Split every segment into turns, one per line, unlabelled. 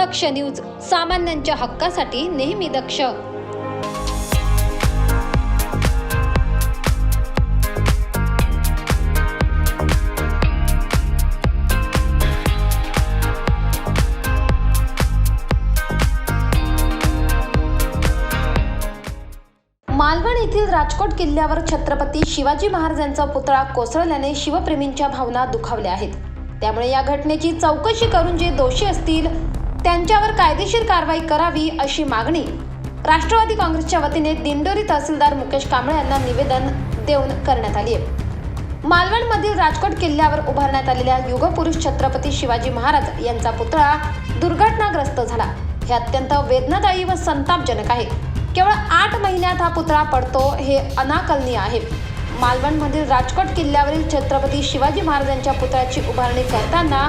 दक्ष news सामान्यांच्या हक्कासाठी नेहमी दक्ष. मालवण येथील राजकोट किल्ल्यावर छत्रपती शिवाजी महाराजांचा पुतळा कोसळल्याने शिवप्रेमींच्या भावना दुखावल्या आहेत. त्यामुळे या घटनेची चौकशी करून जे दोषी असतील त्यांच्यावर कायदेशीर कारवाई करावी अशी मागणी राष्ट्रवादी काँग्रेसच्या वतीने दिंडोरी तहसीलदार मुकेश कांबळे यांना निवेदन देऊन करण्यात आली आहे. मालवणमधील राजकोट किल्ल्यावर उभारण्यात आलेल्या युगपुरुष छत्रपती शिवाजी महाराज यांचा पुतळा दुर्घटनाग्रस्त झाला. हे अत्यंत वेदनादायी व संतापजनक आहे. केवळ आठ महिन्यात हा पुतळा पडतो हे अनाकलनीय आहे. मालवणमधील राजकोट किल्ल्यावरील छत्रपती शिवाजी महाराजांच्या पुतळ्याची उभारणी करताना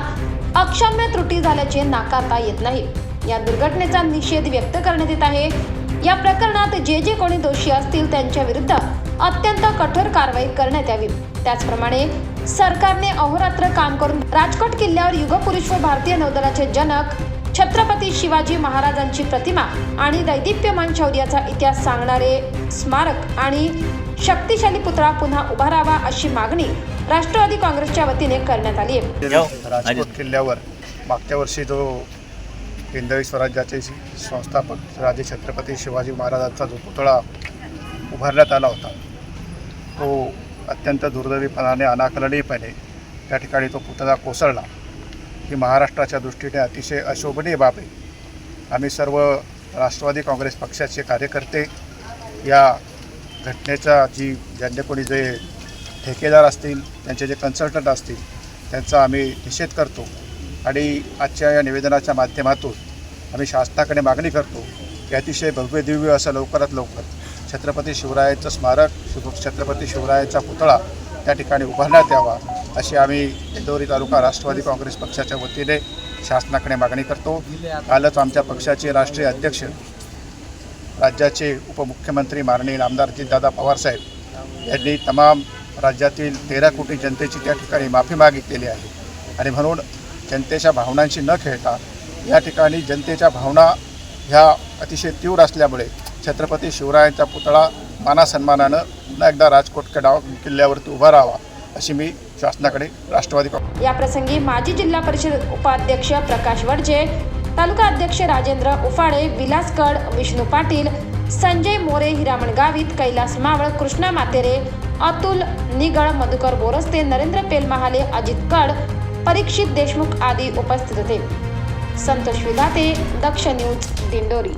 अक्षम्य त्रुटी झाल्याचे नाकारता येत नाही. या दुर्घटनेचा निषेध व्यक्त करण्यात येत आहे. या प्रकरणात जे जे कोणी दोषी असतील त्यांच्या विरुद्ध अत्यंत कठोर कारवाई करण्यात यावी. त्याचप्रमाणे सरकारने अहोरात्र काम करून राजकोट किल्ल्यावर युगपुरुष व भारतीय नौदलाचे जनक छत्रपती शिवाजी महाराजांची प्रतिमा आणि दैदिप्यमान शौर्याचा इतिहास सांगणारे स्मारक आणि शक्तिशाली पुतळा पुन्हा उभारावा अशी मागणी राष्ट्रवादी काँग्रेसच्या वतीने करण्यात आली आहे.
राजकोट किल्ल्यावर मागच्या वर्षी जो हिंदवी स्वराज्याचे संस्थापक राजे छत्रपती शिवाजी महाराजांचा जो पुतळा उभारण्यात आला होता तो अत्यंत दुर्दैवीपणाने अनाकलनीयपणे त्या ठिकाणी तो पुतळा कोसळला. ही महाराष्ट्राच्या दृष्टीने अतिशय अशोभनीय बाब आहे. आम्ही सर्व राष्ट्रवादी काँग्रेस पक्षाचे कार्यकर्ते या घटनेचा जी ज्यांनी कोणी जे ठेकेदार असतील त्यांचे जे कन्सल्टंट असतील त्यांचा आम्ही निषेध करतो आणि आजच्या या निवेदनाच्या माध्यमातून आम्ही शासनाकडे मागणी करतो की अतिशय भव्य दिव्य असं लवकरात लवकर छत्रपती शिवरायांचं स्मारक शिव छत्रपती शिवरायांचा पुतळा त्या ठिकाणी उभारण्यात यावा अशी आम्ही इंदोरी तालुका राष्ट्रवादी काँग्रेस पक्षाच्या वतीने शासनाकडे मागणी करतो. कालच आमच्या पक्षाचे राष्ट्रीय अध्यक्ष राज्याचे उपमुख्यमंत्री माननीय आमदार दादा पवारसाहेब यांनी तमाम राज्यातील तेरा कोटी जनतेची त्या ठिकाणी माफी मागितलेली आहे. आणि म्हणून जनतेच्या भावनांशी न खेळता या ठिकाणी जनतेच्या भावना ह्या अतिशय तीव्र असल्यामुळे छत्रपती शिवरायांचा पुतळा मानासन्मानानं पुन्हा एकदा राजकोट कडाव किल्ल्यावरती उभा राहावा अशी मी शासनाकडे राष्ट्रवादी
या प्रसंगी माजी जिल्हा परिषद उपाध्यक्ष प्रकाश वडजे तालुका अध्यक्ष राजेंद्र उफाळे विलास कड विष्णू पाटील संजय मोरे हिरामण गावित कैलास मावळ कृष्णा मातेरे अतुल निगळ मधुकर बोरस्ते नरेंद्र पेलमहाले अजित कड परीक्षित देशमुख आदी उपस्थित होते. संतोष विधाते दक्ष न्यूज दिंडोरी.